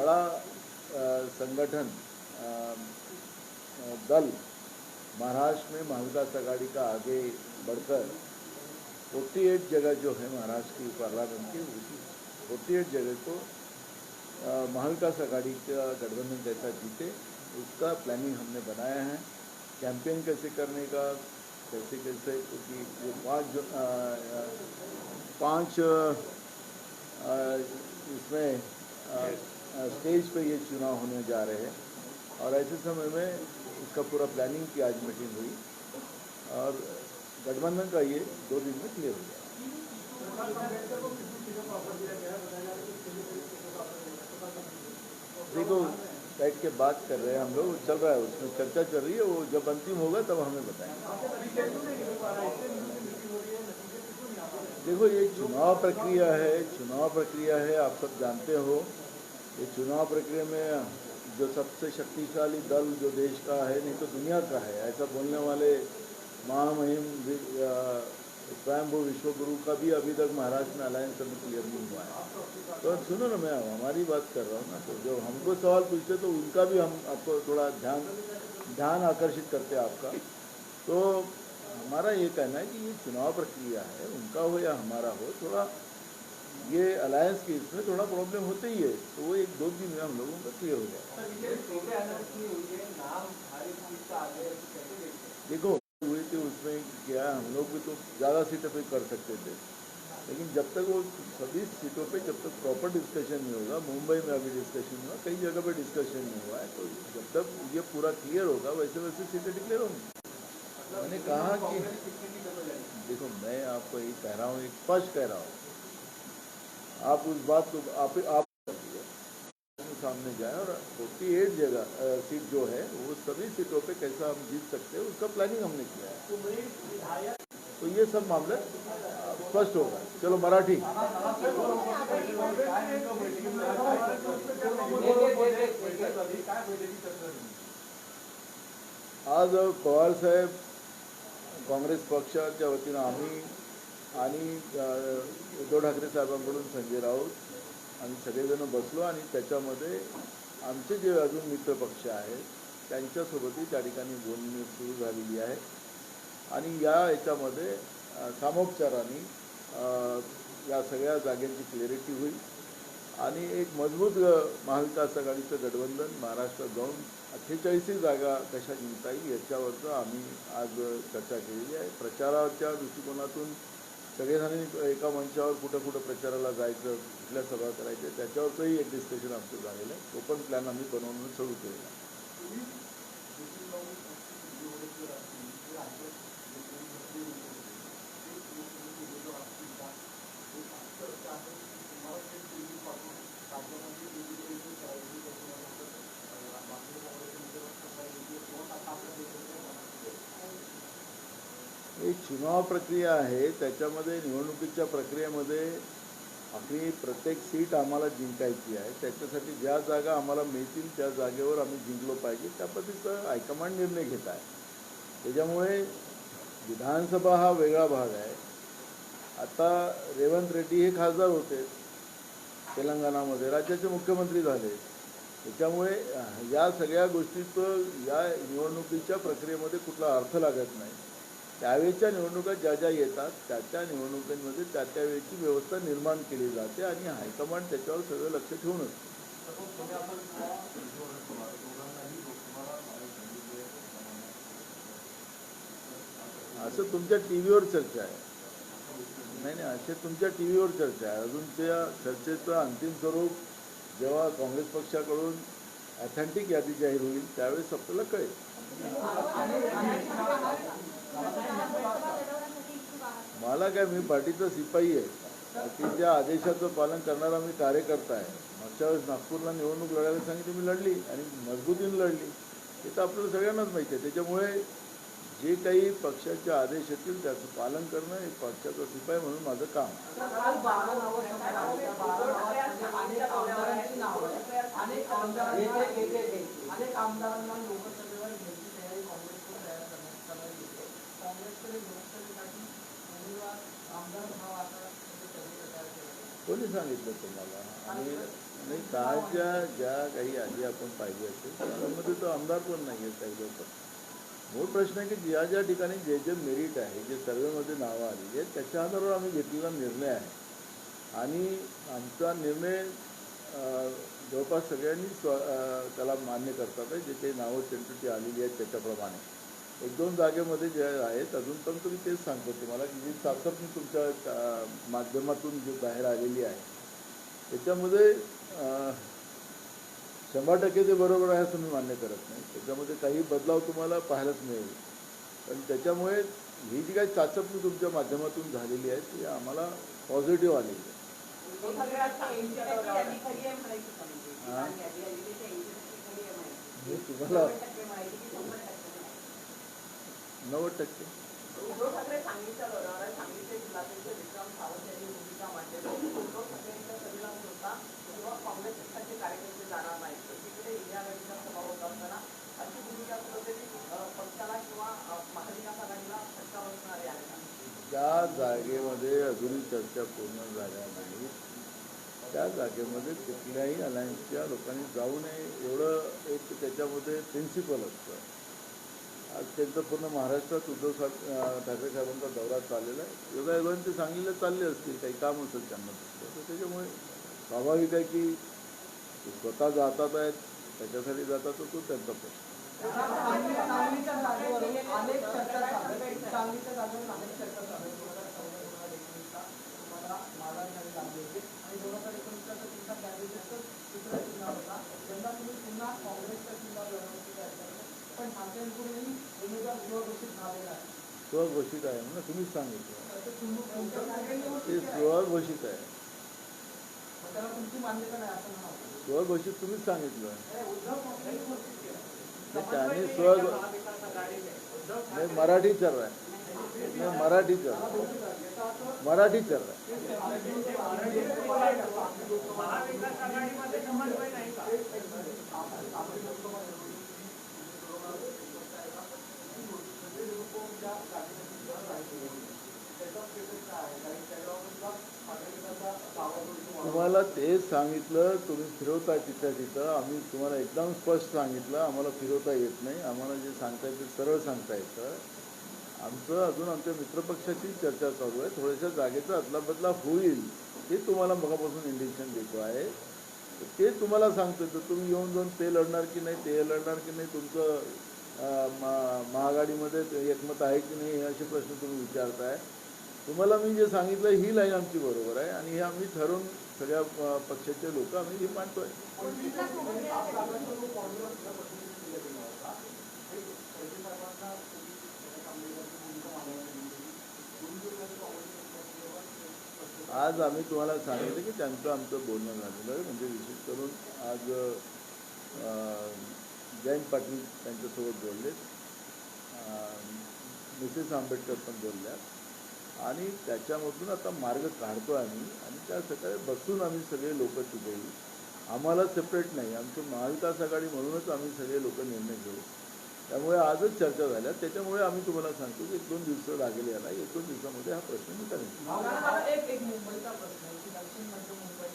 बड़ा संगठन दल महाराष्ट्र में महाविकास आघाड़ी का आगे बढ़कर 48 जगह जो है महाराष्ट्र की पार्लियामेंट की उसी 48 जगह को महाविकास आघाड़ी का गठबंधन कैसा जीते उसका प्लानिंग हमने बनाया है। कैंपेन कैसे करने का कैसे कैसे क्योंकि ये पाँच जो अ, पाँच इसमें स्टेज पे ये चुनाव होने जा रहे हैं और ऐसे समय में इसका पूरा प्लानिंग की आज मीटिंग हुई और गठबंधन का ये दो दिन में क्लियर हो गया। देखो, बैठ के बात कर रहे हैं हम लोग, चल रहा है, उसमें चर्चा चल रही है, वो जब अंतिम होगा तब हमें बताएँगे। देखो, ये चुनाव प्रक्रिया है, चुनाव प्रक्रिया है, आप सब जानते हो। ये चुनाव प्रक्रिया में जो सबसे शक्तिशाली दल जो देश का है, नहीं तो दुनिया का है, ऐसा बोलने वाले महामहिम स्वयंभू विश्वगुरु का भी अभी तक महाराष्ट्र में अलायंस अभी क्लियर नहीं हुआ है। तो सुनो ना, मैं हमारी बात कर रहा हूँ ना तो जो हमको सवाल पूछते तो उनका भी हम आपको थोड़ा ध्यान ध्यान आकर्षित करते आपका। तो हमारा ये कहना है कि ये चुनाव प्रक्रिया है, उनका हो या हमारा हो, थोड़ा ये अलायंस के इसमें थोड़ा प्रॉब्लम होते ही है तो वो एक दो दिन में हम लोगों का क्लियर हो जाए देखो हुए थे उसमें क्या हम लोग भी तो ज़्यादा सीटों पे कर सकते थे। लेकिन जब तक वो सभी सीटों पे जब तक प्रॉपर डिस्कशन नहीं होगा मुंबई में अभी डिस्कशन नहीं हुआ कई जगह पे डिस्कशन नहीं हुआ है तो जब तक ये पूरा क्लियर होगा वैसे वैसे सीटें डिक्लेयर होंगी। मैंने कहा कि देखो मैं आपको ये कह रहा हूँ एक स्पष्ट कह रहा हूँ। आप उस बात को आप आप सामने जाए और 48 जगह सीट जो है वो सभी सीटों पे कैसा हम जीत सकते हैं उसका प्लानिंग हमने किया है। तो ये सब मामले स्पष्ट होगा चलो मराठी। आज पवार साहेब काँग्रेस पक्षाच्या वतीनं आम्ही आणि उद्धव ठाकरे साहेबांकडून संजय राऊत आम्ही सगळेजण बसलो आणि त्याच्यामध्ये आमचे जे अजून मित्र पक्ष आहेत त्यांच्यासोबतही त्या ठिकाणी बोलणी सुरू झालेली आहे. आणि या याच्यामध्ये सामोपचाराने या सगळ्या जागेची क्लिअरिटी होईल. आणि एक मजबूत महाविकास आघाडीचं गठबंधन महाराष्ट्रात जाऊन अठ्ठेचाळीसही जागा कशा जिंकता येईल याच्यावरचं आम्ही आज चर्चा केलेली आहे. प्रचाराच्या दृष्टिकोनातून सगळेजण एका मंचावर कुठं कुठं प्रचाराला जायचं कुठल्या सभा करायच्या त्याच्यावरचंही एक डिस्कशन आमचं झालेलं आहे. तो पण प्लॅन आम्ही बनवणं सुरू केलेला आहे एक चुनाव प्रक्रिया आहे त्याच्यामध्ये निवडणुकीच्या प्रक्रियेमध्ये आम्ही प्रत्येक सीट आम्हाला जिंकायची आहे. त्याच्यासाठी ज्या जागा आम्हाला मिळतील त्या जागेवर आम्ही जिंकलो पाहिजे. त्या पद्धतीचं हायकमांड निर्णय घेत आहे. त्याच्यामुळे विधानसभा हा वेगळा भाग आहे. आता रेवंत रेड्डी हे खासदार होते तेलंगणामध्ये राज्याचे मुख्यमंत्री झाले. त्याच्यामुळे या सगळ्या गोष्टीचं या निवडणुकीच्या प्रक्रियेमध्ये कुठला अर्थ लागत नाही. त्यावेळच्या निवडणुका ज्या ज्या येतात त्या त्या निवडणुकांमध्ये त्या त्या वेळेची व्यवस्था निर्माण केली जाते आणि हायकमांड त्याच्यावर सगळं लक्ष ठेवून असतं. असं तुमच्या टी व्हीवर चर्चा आहे. नाही नाही असे तुमच्या टी व्हीवर चर्चा आहे. अजून त्या चर्चेचं अंतिम स्वरूप जेव्हा काँग्रेस पक्षाकडून ऑथेंटिक यादी जाहीर होईल त्यावेळेस आपल्याला कळेल. मला काय मी पार्टीचा शिपाई आहे. पार्टीच्या आदेशाचं पालन करणारा मी कार्यकर्ता आहे. मागच्या वेळेस नागपूरला निवडणूक लढायला सांगितली मी लढली आणि मजबूतीने लढली. हे तर आपल्याला सगळ्यांनाच माहिती आहे. त्याच्यामुळे जे काही पक्षाचे आदेश येतील त्याचं पालन करणं हे पक्षाचा शिपाई म्हणून माझं काम अनेक कोणी सांगितलं तुम्हाला? आणि नाही कालच्या ज्या काही आधी आपण पाहिली असेल त्यामध्ये तो आमदार पण नाही आहे काही लोक. मूळ प्रश्न आहे की ज्या ज्या ठिकाणी जे जे मेरिट आहे जे सर्वेमध्ये नावं आली आहेत त्याच्या आधारावर आम्ही घेतलेला निर्णय आहे. आणि आमचा निर्णय जवळपास सगळ्यांनी स्व त्याला मान्य करतात जे काही नावं सेंटरची आलेली आहेत त्याच्याप्रमाणे. एक दोन जागेमध्ये जे आहेत अजूनपर्यंत मी तेच सांगतो तुम्हाला की जी चाचपणी तुमच्या माध्यमातून जी बाहेर आलेली आहे त्याच्यामध्ये शंभर टक्के ते बरोबर आहे असं मी मान्य करत नाही. त्याच्यामध्ये काही बदलाव तुम्हाला पाहायलाच मिळेल. पण त्याच्यामुळे ही जी काही चाचपणी तुमच्या माध्यमातून झालेली आहे ती आम्हाला पॉझिटिव्ह आलेली आहे. तुम्हाला नव्वद टक्के. ज्या जागेमध्ये अजून चर्चा पूर्ण झाल्या नाही त्या जागेमध्ये कुठल्याही अलायन्सच्या लोकांनी जाऊ नये एवढं एक त्याच्यामध्ये प्रिन्सिपल असतं. त्यांचा पूर्ण महाराष्ट्रात उद्धव साहेब ठाकरे साहेबांचा दौरा चाललेला आहे. योगायोगाने ते सांगलीला चालले असतील काही काम असेल त्यांना तर त्याच्यामुळे स्वाभाविक आहे की स्वतः जातात आहेत त्याच्यासाठी जातात तो त्यांचा प्रश्न पण स्वघोषित आहे म्हणून तुम्हीच सांगितलं. ते स्वघोषित आहे. स्वघोषित तुम्हीच सांगितलं. त्याने स्व मराठी चर्र आहे मराठी चर्र मराठी चर्र आहे तुम्हाला तेच सांगितलं तुम्ही फिरवताय तिथं तिथं. आम्ही तुम्हाला एकदम स्पष्ट सांगितलं आम्हाला फिरवता येत नाही. आम्हाला जे सांगता येतं ते सरळ सांगता येतं. आमचं अजून आमच्या मित्रपक्षाची चर्चा चालू आहे. थोड्याशा जागेचा अदलाबदला होईल ते तुम्हाला मगापासून इंडिकेशन देतो आहे. ते तुम्हाला सांगतो तर तुम्ही येऊन जाऊन ते लढणार की नाही ते लढणार की नाही तुमचं मा- महाआघाडीमध्ये एकमत आहे की नाही हे असे प्रश्न तुम्ही विचारताय. तुम्हाला मी जे सांगितलं ही लाईन आमची बरोबर आहे आणि हे आम्ही ठरवून सगळ्या पक्षाचे लोक आम्ही हे मांडतोय. आज आम्ही तुम्हाला सांगितलं की त्यांचं आमचं बोलणं झालेलं आहे. म्हणजे विशेष करून आज जयंत पाटील त्यांच्यासोबत बोलले. मिसेस आंबेडकर पण बोलल्या. आणि त्याच्यामधून आता मार्ग काढतो आम्ही. आणि त्या सकाळी बसून आम्ही सगळे लोक तिथे. येऊ आम्हाला सेपरेट नाही. आमचं महाविकास आघाडी म्हणूनच आम्ही सगळे लोक निर्णय घेऊ. त्यामुळे आजच चर्चा झाल्या. त्याच्यामुळे आम्ही तुम्हाला सांगतो की एक दोन दिवस लागेल याला. एक दोन दिवसामध्ये हा प्रश्न मिटावेल मला एक एक मुंबईचा प्रश्न आहे की दक्षिण मध्य मुंबई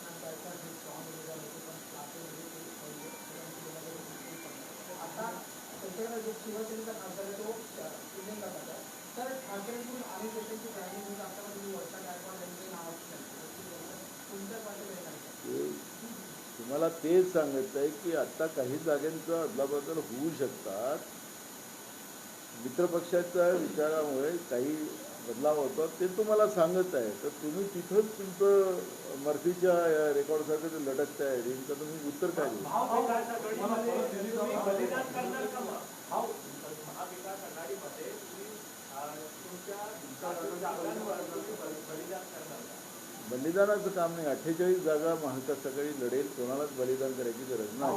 नंतरचा जे strong उमेदवार होते पण लातूरमध्ये ते पहिले त्यांची उमेदवारी जिंकून पडले. आता त्याच्याकडे जो शिवसेनेचा खासदार आहे तो अ, खासदार तर ठाकरेंकडून अनेक देशांची तयारी म्हणून असताना तुम्ही वर्षा गायकवाड यांची नावाची तुमच्या पाठी काय तुम्हाला तेच सांगत आहे की आता काही जागांचं अदलाबदल होऊ शकतात. मित्रपक्षाच्या विचारामुळे काही बदलाव होतात ते तुम्हाला सांगत आहे. तर तुम्ही तिथंच तुमचं मर्फीच्या रेकॉर्डसारखं ते लटकत आहे. रेंजचं तुम्ही उत्तर काय बलिदानाचं काम नाही. अठ्ठेचाळीस जागा महाविकास सकाळी लढेल. कोणालाच बलिदान करायची गरज नाही.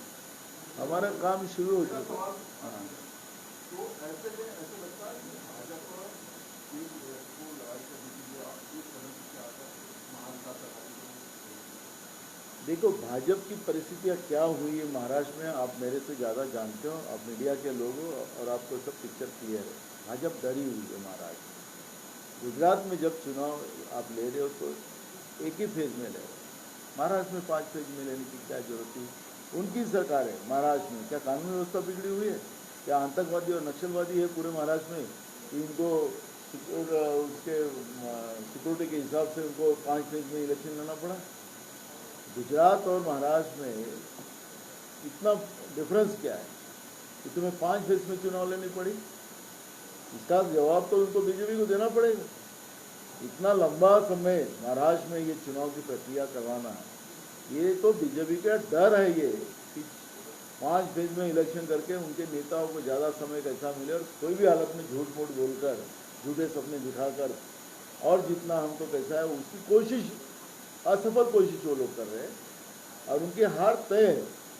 हमारा काम शुरू हो चुका देखो, भाजपा की परिस्थितियाँ क्या हुई है महाराष्ट्र में, आप मेरे से ज़्यादा जानते हो, आप मीडिया के लोग हो और आपको सब पिक्चर क्लियर है। भाजपा डरी हुई है महाराष्ट्र में। गुजरात में जब चुनाव आप ले रहे हो तो एक ही फ़ेज़ में ले रहे। हो महाराष्ट्र में पाँच फ़ेज़ में लेने की क्या ज़रूरत थी? उनकी सरकार है, महाराष्ट्र में। क्या कानून व्यवस्था बिगड़ी हुई है? क्या आतंकवादी और नक्सलवादी है पूरे महाराष्ट्र में? इनको उसके सिक्योरिटी के हिसाब से उनको पाँच फ़ेज़ में इलेक्शन लड़ना पड़ा? गुजरात और महाराष्ट्र में इतना डिफरेंस क्या है? कि तुम्हें पाँच फ़ेज़ में चुनाव लेनी पड़ी? इसका जवाब तो उनको बीजेपी को देना पड़ेगा। इतना लंबा समय महाराष्ट्र में ये चुनाव की प्रक्रिया करवाना ये तो बीजेपी का डर है ये, कि पाँच फ़ेज़ में इलेक्शन करके उनके नेताओं को ज़्यादा समय कैसा मिले और कोई भी हालत में झूठ मूठ बोलकर, झूठे सपने दिखाकर और जितना हमको कैसा है, उसकी कोशिश, असफल कोशिश वो लोग कर रहे हैं और उनकी हार तय है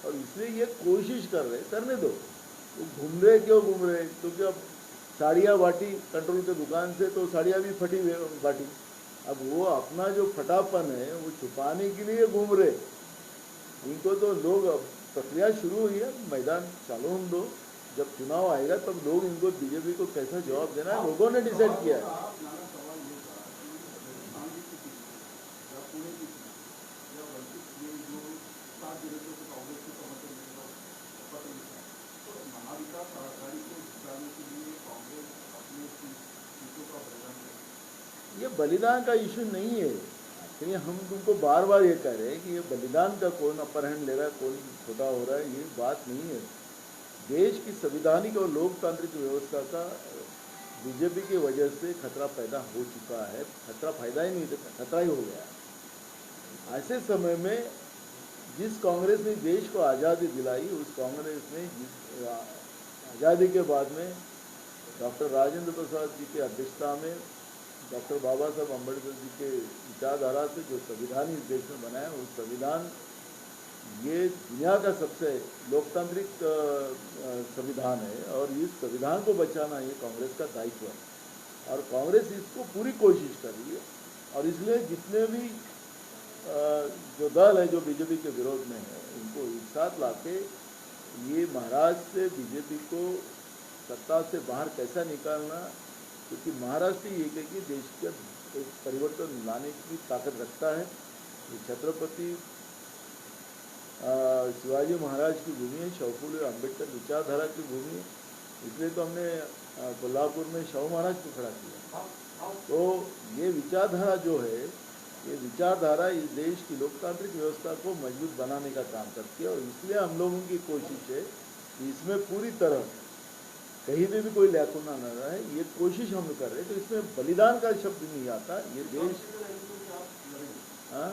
और इसलिए ये कोशिश कर रहे करने दो। वो घूम रहे क्यों घूम रहे क्योंकि अब साड़ियाँ बांटी, कंट्रोल के दुकान से तो साड़ियाँ भी फटी हुई बांटी। अब वो अपना जो फटापन है वो छुपाने के लिए घूम रहे इनको तो लोग अब प्रक्रिया शुरू हुई है मैदान चालू होने दो। जब चुनाव आएगा तब लोग इनको बीजेपी को कैसा जवाब देना है लोगों ने डिसाइड किया है। थे तो महाविकास आघाड़ी को जिताने के लिए कांग्रेस अपने सीटों का बलिदान ये बलिदान का इशू नहीं है। एक्चुअली हम तुमको बार बार ये कह रहे हैं कि ये बलिदान का कौन अपहरण ले रहा है, कौन छोटा हो रहा है, ये बात नहीं है। देश की संविधानिक और लोकतांत्रिक व्यवस्था का, बीजेपी की वजह से खतरा पैदा हो चुका है। खतरा फ़ायदा ही नहीं, खतरा ही हो गया ऐसे समय में जिस कांग्रेस ने देश को आज़ादी दिलाई, उस कांग्रेस ने जिस आज़ादी के बाद में डॉक्टर राजेंद्र प्रसाद जी की अध्यक्षता में डॉक्टर बाबा साहब अंबेडकर जी के विचारधारा से जो संविधान इस देश में बनाया, उस संविधान, ये दुनिया का सबसे लोकतांत्रिक संविधान है और इस संविधान को बचाना ये कांग्रेस का दायित्व है। और कांग्रेस इसको पूरी कोशिश कर रही है और इसलिए जितने भी जो दल है जो बीजेपी के विरोध में है, उनको एक साथ लाके ये महाराज से बीजेपी को सत्ता से बाहर कैसा निकालना क्योंकि महाराष्ट्र एक है कि देश के परिवर्तन लाने की ताकत रखता है। ये छत्रपति शिवाजी महाराज की भूमि है शवफुल अंबेडकर विचारधारा की भूमि है। इसलिए तो हमने कोल्हापुर में शव महाराज को खड़ा किया। तो ये विचारधारा जो है, ये विचारधारा इस देश की लोकतांत्रिक व्यवस्था को मज़बूत बनाने का काम करती है और इसलिए हम लोगों की कोशिश है कि इसमें पूरी तरह कहीं पे भी कोई लैकुना न रहे ये कोशिश हम कर रहे हैं। तो इसमें बलिदान का शब्द नहीं आता ये देश हाँ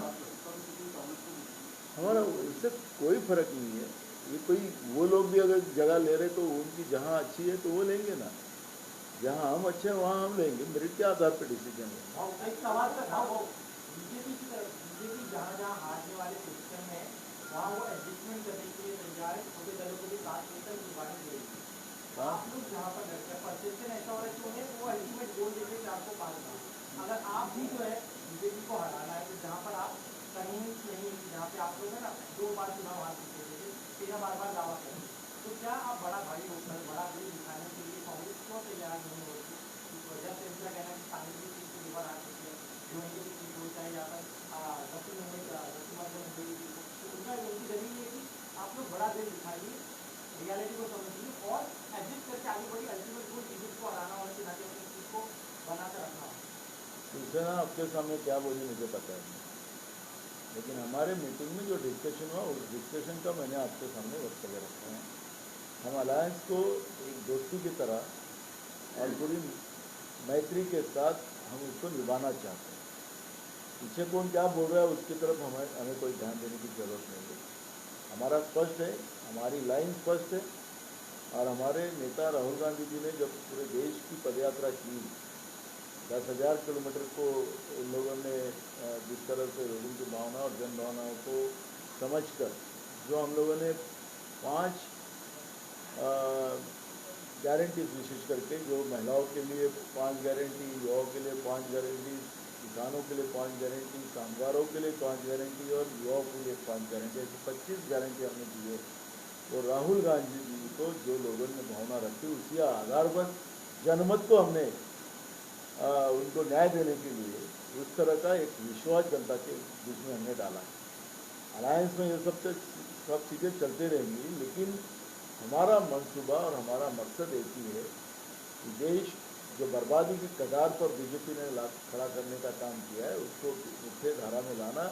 हमारा इससे कोई फ़र्क नहीं है। ये कोई वो लोग भी अगर जगह ले रहे तो उनकी जहाँ अच्छी है तो वो लेंगे ना। जहाँ हम अच्छे हैं वहाँ हम लेंगे। मेरिट के आधार पर डिसीज़न है? अगर आप भी जो है बीजेपी को हराना है ना दो बार चुनाव हार चुके थे बार बार तो क्या आप बड़ा भाई होकर बड़ा दिल दिखाने के लिए कांग्रेस क्यों तैयार नहीं हो इस वजह से कांग्रेस की सीट आ चुकी है जो इनकी भी की आप लोग बड़ा दिल दिखाइए, रियलिटी को समझिए और एडजस्ट करके आगे बढ़िए अल्टीमेट गोल बीजेपी को हराना और चुनाव अपनी सीट को बनाकर रखना हो शिवसेना आपके सामने क्या बोली मुझे पता है। लेकिन हमारे मीटिंग में जो डिस्कशन हुआ, उस डिस्कशन का मैंने आपके सामने वक्तव्य रखा है। हम अलायंस को एक दोस्ती की तरह और पूरी मैत्री के साथ हम उसको निभाना चाहते हैं। पीछे कौन क्या बोल रहा है, उसकी तरफ़ हमें हमें कोई ध्यान देने की ज़रूरत नहीं है। हमारा स्पष्ट है, हमारी लाइन स्पष्ट है। और हमारे नेता राहुल गांधी जी ने जब पूरे देश की पदयात्रा की दस हज़ार किलोमीटर को इन लोगों ने जिस तरह से लोगों की भावना और जन भावनाओं को समझकर जो हम लोगों ने पाँच गारंटीज विशेष करके, जो महिलाओं के लिए पाँच गारंटी युवाओं के लिए पाँच गारंटी किसानों के लिए पाँच गारंटी कामगारों के लिए पाँच गारंटी और युवाओं के लिए पाँच गारंटी ऐसी पच्चीस गारंटी हमने दी है तो राहुल गांधी जी को जो लोगों ने भावना रखी, उसी आधार पर जनमत को हमने आ, उनको न्याय देने के लिए उस तरह का एक विश्वास जनता के बीच में हमने डाला। है अलायंस में ये सब सब चीज़ें चलते रहेंगी लेकिन हमारा मंसूबा और हमारा मकसद एक ही है कि देश जो बर्बादी की कगार पर बीजेपी ने खड़ा करने का काम किया है उसको मुख्य धारा में लाना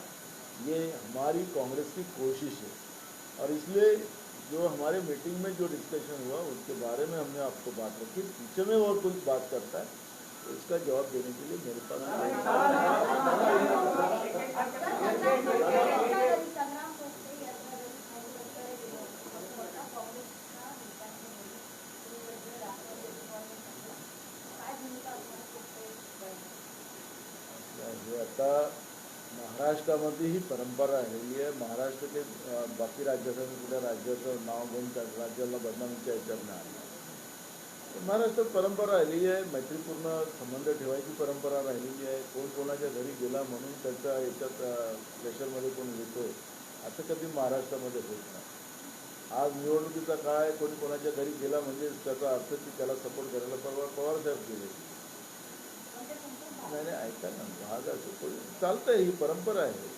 ये हमारी कांग्रेस की कोशिश है। और इसलिए जो हमारे मीटिंग में जो डिस्कशन हुआ उसके बारे में हमने आपको बात रखी। पीछे में और कुछ बात करता है। इसका जवाब देने के लिए मेरे पास हे आता ही परंपरा राहिली आहे महाराष्ट्र अं, बाकी राज्याचं कुठल्या राज्याचं नाव त्या राज्याला बदनामीच्या याच्यात महाराष्ट्रात परंपरा आलेली आहे मैत्रीपूर्ण संबंध ठेवायची परंपरा राहिलेली आहे कोण कोणाच्या घरी गेला म्हणून त्याचा याच्यात प्रेशरमध्ये कोण येतोय असं कधी महाराष्ट्रामध्ये होत नाही. आज निवडणुकीचा काळ आहे कोणी कोणाच्या घरी गेला म्हणजे त्याचा अर्थ की त्याला सपोर्ट करायला परवा पवार साहेब गेले. नाही नाही ऐका ना भाग असं कोणी चालतंय ही परंपरा आहे.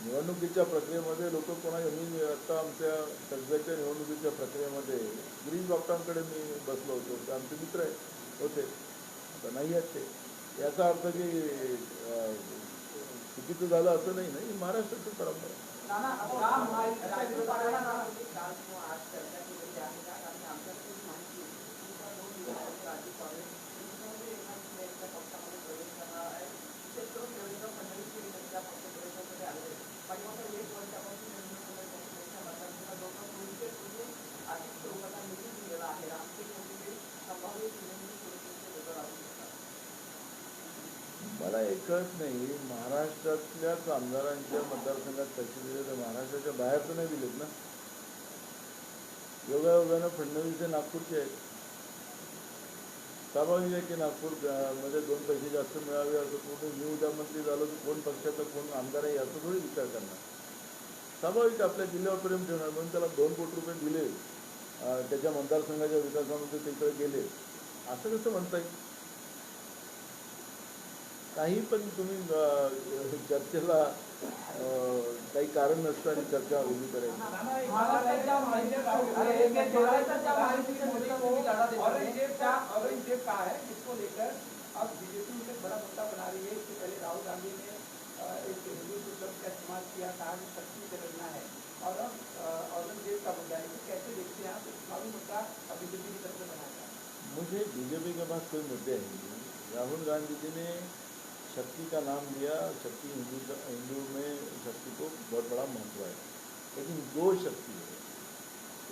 निवडणुकीच्या प्रक्रियेमध्ये लोक कोणा मी आता आमच्या सध्याच्या निवडणुकीच्या प्रक्रियेमध्ये ग्रीन डॉक्टरांकडे मी बसलो होतो ते आमचे मित्र आहे होते आता नाही आहेत ते याचा अर्थ की चुकीचं झालं असं नाही ना ही महाराष्ट्राची परंपरा आहे. नाना का महायुती राज्य सरकारला काल किंवा आज चर्चा केलेली आहे का कारण आमच्याकडे माहिती आहे की त्या दोन दिवसामध्ये राज्य काँग्रेस मुख्यमंत्री एकनाथ शिंदे यांच्या पक्षामध्ये प्रवेश करणार आहे विशेष करून देवेंद्र फडणवीस हे त्यांच्या पक्ष प्रवेशासाठी आलेले पाठीमागच्या एक वर्षापासून देवेंद्र फडणवीस यांच्या मतदारसंघात जवळपास दोनशे कोटी आर्थिक स्वरूपाचा निधी दिलेला आहे रामटेक मोठी संभाव्य निवडणूक सुरक्षेचे लोक राहू शकतात मला एक कळत नाही. महाराष्ट्रातल्याच आमदारांच्या मतदारसंघात पैसे दिले तर महाराष्ट्राच्या बाहेर तर नाही दिलेत ना. योगायोगानं फडणवीस हे नागपूरचे आहेत. स्वाभाविक आहे की नागपूरमध्ये दोन पैसे जास्त मिळावे असं कोण मी उद्या मंत्री झालो तर कोण पक्षाचा कोण आमदार आहे याचा थोडी विचार करणार. स्वाभाविक आपल्या जिल्ह्यावर प्रेम ठेवणार म्हणून त्याला दोन कोटी रुपये दिले. त्याच्या मतदारसंघाच्या विकासामध्ये तिकडे गेले. असं कसं म्हणता येईल काही पण तुम्ही अं, चर्चेला काही कारण नसतं चर्चा उभी करायची. है अब बीजेपी उसे बड़ा मुद्दा बना रही है इससे पहले राहुल गांधी ने एक हिंदू शब्द का इस्तेमाल किया कहा कि शक्ति से लड़ना है। और अब औरंगज़ेब का मुद्दा है कैसे देखते हैं आप मुद्दा अब बीजेपी की तरफ़ से बनाया मुझे बीजेपी के पास कोई मुद्दे हैं नहीं। राहुल गांधी जी ने शक्ति का नाम लिया शक्ति हिंदू हिंदू में शक्ति को बहुत बड़ा महत्व है। लेकिन दो शक्ति है।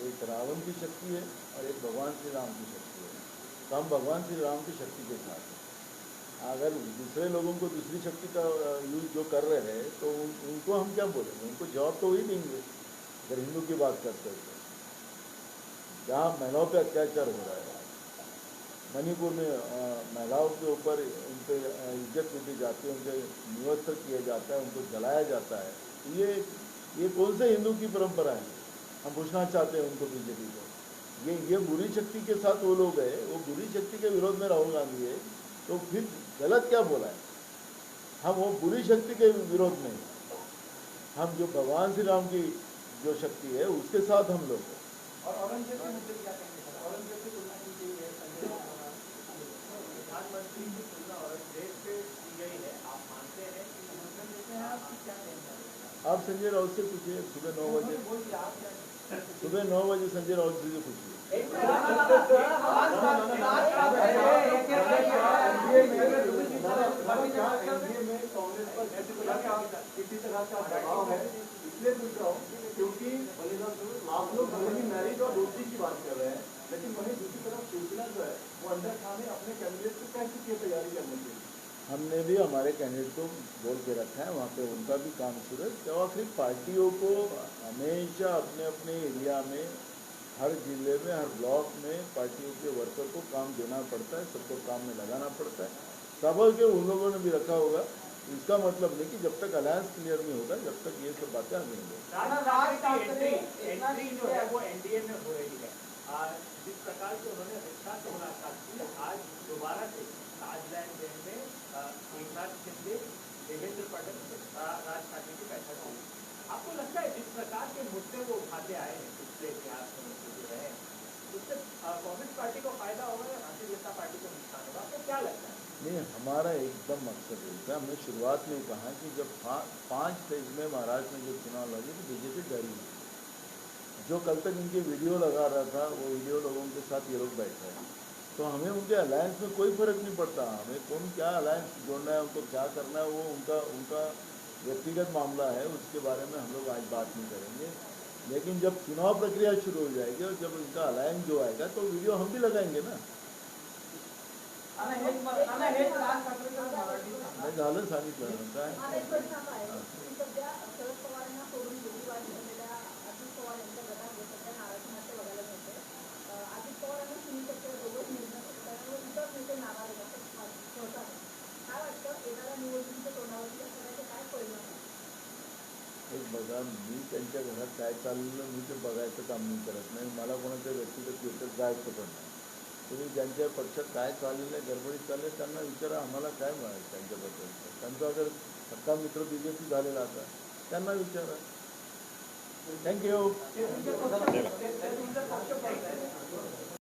एक रावण की शक्ति है और एक भगवान श्री राम की शक्ति है। तो हम भगवान श्री राम की शक्ति के साथ हैं। अगर दूसरे लोगों को दूसरी शक्ति का यूज़ जो कर रहे हैं तो उन, उनको हम क्या बोलेंगे? उनको जवाब तो वही देंगे अगर हिंदू की बात करते हैं तो। जहाँ महिलाओं पर अत्याचार हो रहा है मणिपुर में महिलाओं के ऊपर उन पे अ, इज़्ज़त लूटी जाती है उनके निवस्त्र किया जाता है उनको जलाया जाता है। ये ये कौन से हिंदू की परंपरा है? हम पूछना चाहते हैं उनको बीजेपी को। ये ये बुरी शक्ति के साथ वो लोग हैं वो बुरी शक्ति के विरोध में राहुल गांधी है तो फिर गलत क्या बोला है? हम वो बुरी शक्ति के विरोध में हम जो भगवान श्री राम की जो शक्ति है उसके साथ हम लोग और औरंगज़ेब के मुद्दे क्या कहेंगे सर औरंगज़ेब की तुलना की गई है संजय राउत प्रधानमंत्री की तुलना की गई है आप मानते हैं कि देते हैं क्या आप संजय राउत से पूछिए, सुबह नौ बजे। सुबह नौ बजे संजय राउत जी से पूछिए। कांग्रेस का दबाव है इसलिए पूछ रहा हूँ, क्योंकि आप लोग मैरिज और दोस्ती की बात कर रहे हैं। लेकिन वहीं दूसरी तरफ़ शिवसेना जो है वो अंदर खाने अपने कैंडिडेट को कैसे की तैयारी करनी चाहिए हमने भी हमारे कैंडिडेट को बोल के रखा है वहाँ पे उनका भी काम शुरू है तो आखिर पार्टियों को हमेशा अपने अपने एरिया में हर ज़िले में हर ब्लॉक में पार्टियों के वर्कर को काम देना पड़ता है सबको काम में लगाना पड़ता है सब के उन लोगों ने भी रखा होगा इसका मतलब नहीं कि जब तक अलायंस क्लियर नहीं होगा जब तक ये सब बातें नहीं होगी है हो है जिस प्रकार से उन्होंने शाह से मुलाकात की आज दोबारा से राजलैंड जेल में एकनाथ शिंदे देवेंद्र फडणवीस राज ठाकरे की बैठक हुई आपको लगता है जिस प्रकार के मुद्दे वो उठाते आए हैं पिछले इतिहास में जो रहे हैं उससे कांग्रेस पार्टी को फ़ायदा होगा या भारतीय जनता पार्टी को नुकसान होगा? आपको क्या लगता है? नहीं हमारा एकदम मकसद यही था। हमने शुरुआत में कहा कि जब पा, पाँच फ़ेज़ में महाराष्ट्र में जो चुनाव लगे तो बीजेपी डरी जो कल तक इनके वीडियो लगा रहा था वो वीडियो लोगों के साथ ये लोग बैठे हैं। तो हमें उनके अलायंस में कोई फ़र्क नहीं पड़ता। हमें कौन क्या अलायंस जोड़ना है उनको क्या करना है वो उनका उनका व्यक्तिगत मामला है उसके बारे में हम लोग आज बात नहीं करेंगे। लेकिन जब चुनाव प्रक्रिया शुरू हो जाएगी और जब उनका अलायंस जो आएगा तो वीडियो हम भी लगाएँगे ना। झालं सांगितलं काय। पवार यांच्या गटामध्ये सध्या नाराजी नाट्य बघायला मिळते अजित पवार आणि सुनील तटकरे दोघंच निर्णय त्यामुळे इतर नेते नाराज होतात काय वाटतं? येणाऱ्या निवडणुकीच्या तोंडावरती या सगळ्याचे काय परिणाम आहेत? बघा मी त्यांच्या घरात काय चाललेलं मी ते बघायचं काम नाही करत. नाही मला कोणाच्या व्यक्तिगत याच्यात जायचं पण नाही. तुम्ही ज्यांच्या पक्षात काय चाललेलं आहे गडबडीत चालले त्यांना विचारा आम्हाला काय म्हणायचं त्यांच्याबद्दल? त्यांचा जर सत्ता मित्र बी जे पी झालेला आता त्यांना विचारा. थँक्यू